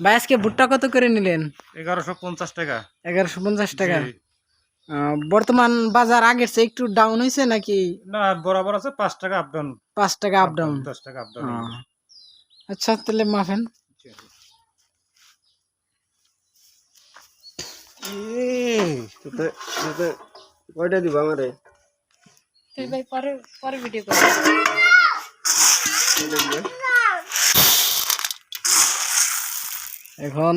ভাই আজকে ভুট্টা কত করে নিলেন? এগারোশো পঞ্চাশ টাকা। এগারোশো পঞ্চাশ টাকা। বর্তমান বাজার আগের চেয়ে একটু ডাউন হয়েছে নাকি? না বরাবর আছে পাঁচ টাকা আপ ডাউন পাঁচ টাকা আপ ডাউন দশ টাকা আপ ডাউন আচ্ছা তাহলে মাফেন। কয়টা দিব আমারে? তুই ভাই পরে পরে ভিডিও কর এখন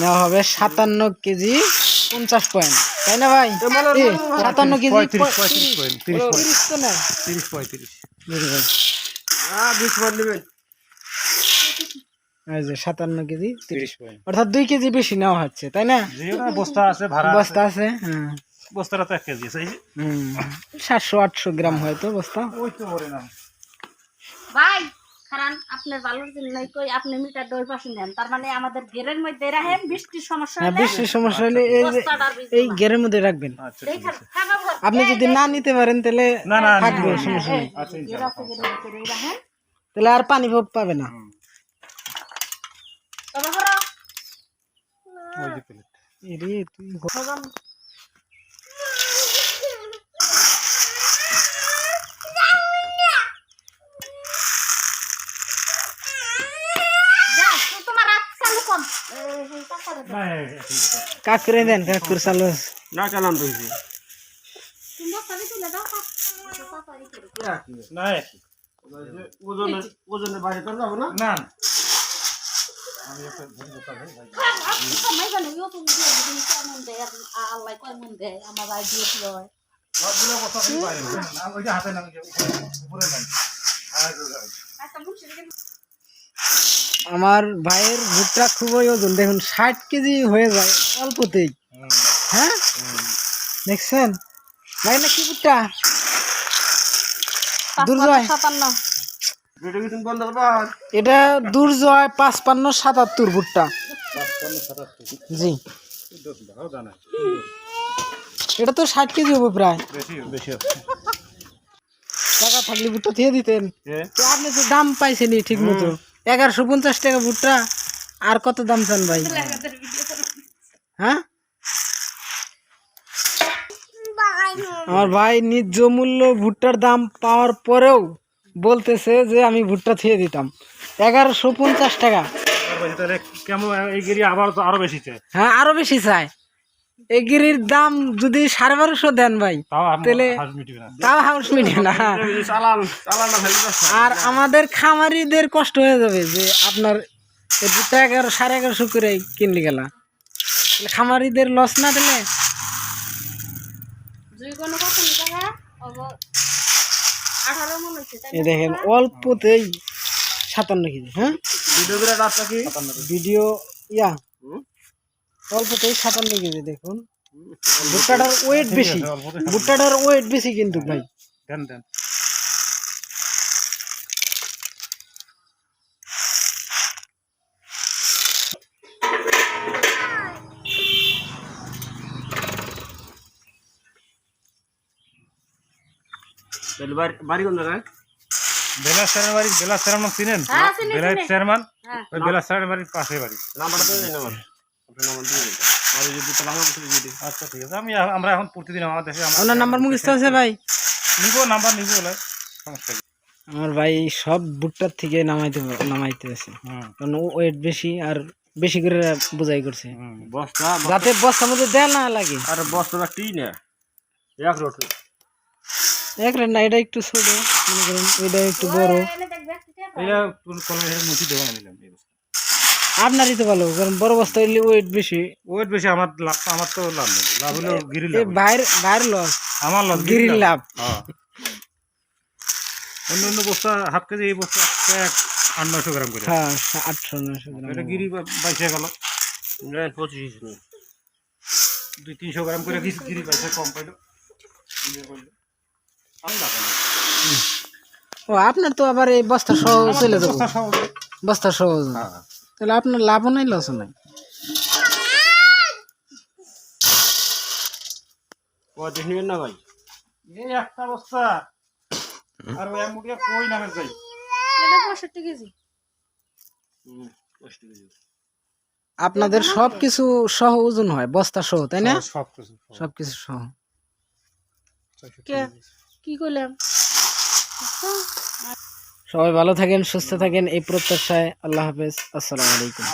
নেওয়া হবে সাতান্ন কেজি পঞ্চাশ পয়েন্ট। তাই না ভাই? সাতান্ন কেজি তিরিশ তো না তিরিশ পঁয়ত্রিশ। হ্যাঁ সাতান্ন কেজি তিরিশ। অর্থাৎ দুই কেজি বেশি নেওয়া হচ্ছে তাই না? বস্তা আছে বস্তা আছে হ্যাঁ। বস্তাটা তো এক কেজি আছে এই যে। হুম সাতশো আটশো গ্রাম হয়তো বস্তা। ওই তো না ভাই কারণ আপনার ভালোর জন্য কই আপনি মিটার দই পাশে নেন। তার মানে আমাদের ঘেরের মধ্যে রাখেন বৃষ্টির সমস্যা হ্যাঁ হলে বেশি সমস্যা হলে এই যে এই ঘেরের মধ্যে রাখবেন। আচ্ছা খাবার ভর- আপনি যদি না নিতে পারেন তাহলে না না থাকবে সমস্যা। নেই। আচ্ছা। তাহলে আর পানি ভাব পাবে না। তবে করো। ওই যে প্লেট এরে তুই ভগবান। যাও, তো তোমার রাত চালু কম। এ, এই টাকাটা দাও। না এই- এই- এই- কাকুরে দেন কাকুর চালু না চালান তো হয়েছে তুলে দাও, পাপ। তাড়াতাড়ি করে। না একই। ওজনে ওজনে বাইরে তো যাব না? না। তো দেয়, আমার আমার ভাইয়ের ভুট্টা খুবই ওজন দেখুন ষাট কেজি হয়ে যায় অল্পতেই। হ্যাঁ? দেখছেন? ভাই না কি ভুট্টা দুর্জয়। এটা দুর্জয় পাঁচপান্ন সাতাত্তর ভুট্টা। জি। এটা তো ষাট কেজি হবে প্রায়। টাকা থাকলে ভুট্টা দিয়ে দিতেন। আপনি তো দাম পাইছেনই ঠিক মতো এগারোশো পঞ্চাশ টাকা ভুট্টা আর কত দাম চান ভাই? হ্যাঁ? আমার ভাই ন্যায্য মূল্য ভুট্টার দাম পাওয়ার পরেও বলতেছে যে আমি ভুট্টা থিয়ে দিতাম। এগারোশো পঞ্চাশ টাকা। কেমন আবার আরও বেশি চাই হ্যাঁ আরও বেশি চাই এই গিরির দাম যদি সাড়ে বারোশো দেন ভাই তাহলে- হাঁস মিটবে না তাও হাউস মিটে না আর আমাদের খামারিদের কষ্ট হয়ে যাবে যে আপনার এই এগারো সাড়ে এগারোশো করে কিনলি গেলা খামারিদের লস না দিলে দুই কোনো কত নি টাকা? অব- আঠারো মনে হচ্ছে, তাই এই না? দেখেন অল্পতেই সাতান্ন কেজি হ্যাঁ ভিডিও কি ভিডিও ইয়া হুম? অল্পতেই সাতান্ন কেজি দেখুন। ভুট্টাটার ওয়েট বেশি। ভুট্টাটার ওয়েট বেশি কিন্তু ভাই। দেন দেন। বাড়ি কোন জায়গায়? বেলা স্যারের বাড়ি বেলা চিনেন? হ্যাঁ, বেলা। চেয়ারম্যান? হ্যাঁ। বেলা স্যারের বাড়ির পাশে বাড়ি। নাম্বারটা দিন আমার আপনার নাম্বার দিয়ে দিন বাড়ি যদি তাহলে আমার কাছে দিয়ে দিন আচ্ছা ঠিক আছে। আমি আমরা এখন প্রতিদিন আমার দেশে আপনার নাম্বার মুখস্থ আছে ভাই? নিবো নাম্বার নিবো সমস্যা আমার ভাই সব ভুট্টার থেকে নামাইতে নামাইতে আছে। কারণ ওয়েট বেশি আর বেশি করে বোঝাই করছে। বস্তা যাতে বস্তার মধ্যে দেয়া না লাগে। আর বস্তা টি না। এক রোড এক রে না এটা একটু ছোট মনে করেন। এটা একটু বড়। এটা কোন কলমে মুঠি দেবো না নিলাম। আপনারই তো ভালো কারণ বড় বস্তা হইলে ওয়েট বেশি। ওয়েট বেশি আমার লাভ আমার তো লাভ নেই। লাভ হলো গিরি লাভ বাইর বাইর লস। আমার লাভ গিরির লাভ। হ্যাঁ। অন্য অন্য বস্তা হাফ কেজি এই বস্তা এক আট নয়শো গ্রাম করে। হ্যাঁ আটশো নশো গ্রাম। এটা গিরি বাইশে গেল। পঁচিশ দুই তিনশো গ্রাম করে গিরি গিরি বাইশে কম পাইলো। ও আপনার তো আবার এই বস্তা সহ চলে যাব। বস্তা সহজ। বস্তা সহজ হ্যাঁ। তাহলে আপনার লাভও নাই? লসও নাই এই একটা অবস্থা আপনাদের সব কিছু সহ ওজন হয় বস্তা সহ তাই না? সব কিছু সহ। কি? করলাম সবাই ভালো থাকেন সুস্থ থাকেন এই প্রত্যাশায় আল্লাহ হাফেজ। আসসালামু আলাইকুম।